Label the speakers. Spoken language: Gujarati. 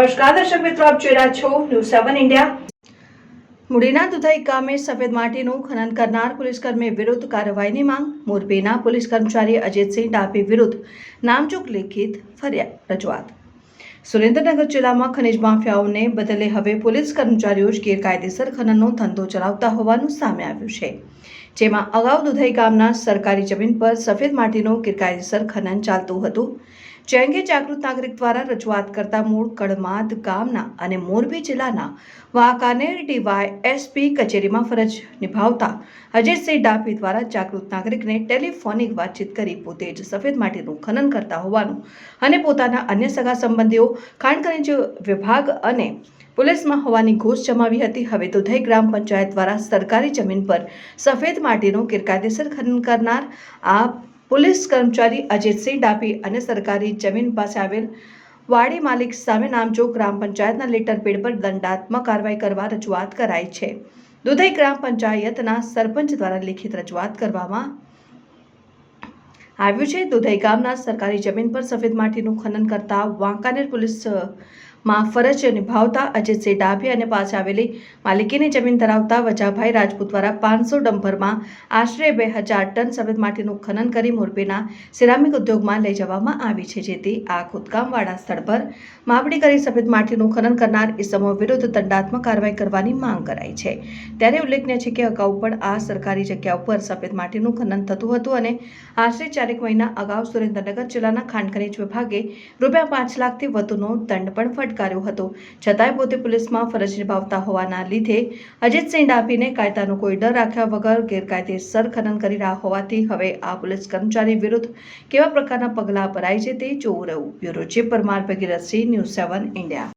Speaker 1: નમસ્કાર દર્શક મિત્રો, આપ જોઈ રહ્યા છો ન્યૂઝ સેવન ઇન્ડિયા મૂડીના દુધાઈ ગામે સફેદ માટીનું ખનન કરનાર પોલીસકર્મી વિરુદ્ધ કાર્યવાહીની માંગ. મોરબીના પોલીસ કર્મચારી અજીતસિંહ ડાભી વિરુદ્ધ નામચૂક લેખિત ફરિયાદ રજૂઆત. સુરેન્દ્રનગર જિલ્લામાં ખનિજ માફિયાઓને બદલે હવે પોલીસ કર્મચારીઓ જ ગેરકાયદેસર ખનનનો ધંધો ચલાવતા હોવાનું સામે આવ્યું છે. જેમાં અગાઉ દુધાઈ ગામના સરકારી જમીન પર સફેદ માટીનું ગેરકાયદેસર ખનન ચાલતું હતું. જે અંગે જાગૃત નાગરિક દ્વારા રજૂઆત કરતા મૂળ કડમાદ ગામના અને મોરબી જિલ્લાના વાંકાનેર ડીવાય એસપી કચેરીમાં ફરજ નિભાવતા અજયસિંહ ડાભી દ્વારા જાગૃત નાગરિકને ટેલિફોનિક વાતચીત કરી પોતે જ સફેદ માટીનું ખનન કરતા હોવાનું અને પોતાના અન્ય સગા સંબંધીઓ, ખાણ ખનિજ વિભાગ અને પોલીસમાં હોવાની ઘોષ જમાવી હતી. હવે દુધઈ ગ્રામ પંચાયત દ્વારા સરકારી જમીન પર સફેદ માટીનું ગેરકાયદેસર ખનન કરનાર આ પોલીસ કર્મચારી અજીતસિંહ ડાભી અને સરકારી જમીન પાસે આવેલ વાડી માલિક સામે નામજો ગ્રામ પંચાયતના લેટર પેડ પર દંડાત્મક કાર્યવાહી કરવા રજૂઆત કરાઈ છે. દુધઈ ગ્રામ પંચાયતના સરપંચ દ્વારા લિખિત રજૂઆત કરવામાં આવ્યું છે. દુધઈ ગામના સરકારી જમીન પર સફેદ માટીનું ખનન કરતા વાંકાનેર પોલીસ માં ફરજ નિભાવતા અજીતસિંહ ડાભી અને પાસે આવેલી માલિકીની જમીન ધરાવતા વજાભાઈ રાજપૂત દ્વારા પાંચસો ડમ્પરમાં આશરે બે હજાર ટન સફેદ માટીનું ખનન કરી મોરબીના સિરામિક ઉદ્યોગમાં લઈ જવામાં આવી છે, જેથી આ ખોદકામવાળા સ્થળ પર માપણી કરી સફેદ માટીનું ખનન કરનાર ઇસમો વિરુદ્ધ દંડાત્મક કાર્યવાહી કરવાની માંગ કરાઈ છે. ત્યારે ઉલ્લેખનીય છે કે અગાઉ પણ આ સરકારી જગ્યા ઉપર સફેદ માટીનું ખનન થતું હતું અને આશરે ચારેક મહિના અગાઉ સુરેન્દ્રનગર જિલ્લાના ખાણ ખનીજ વિભાગે રૂપિયા પાંચ લાખથી વધુનો દંડ પણ ફટકાર્યો હતો. છતાંય પોતે પોલીસમાં ફરજ નિભાવતા હોવાના લીધે અજીતસિંહ ડાભીને કાયદાનો કોઈ ડર રાખ્યા વગર ગેરકાયદેસર ખનન કરી રહ્યા હોવાથી હવે આ પોલીસ કર્મચારી વિરુદ્ધ કેવા પ્રકારના પગલાં ભરાય છે તે જોવું રહ્યું. Bureau chief Parmar Bhagirathsinh, news seven India.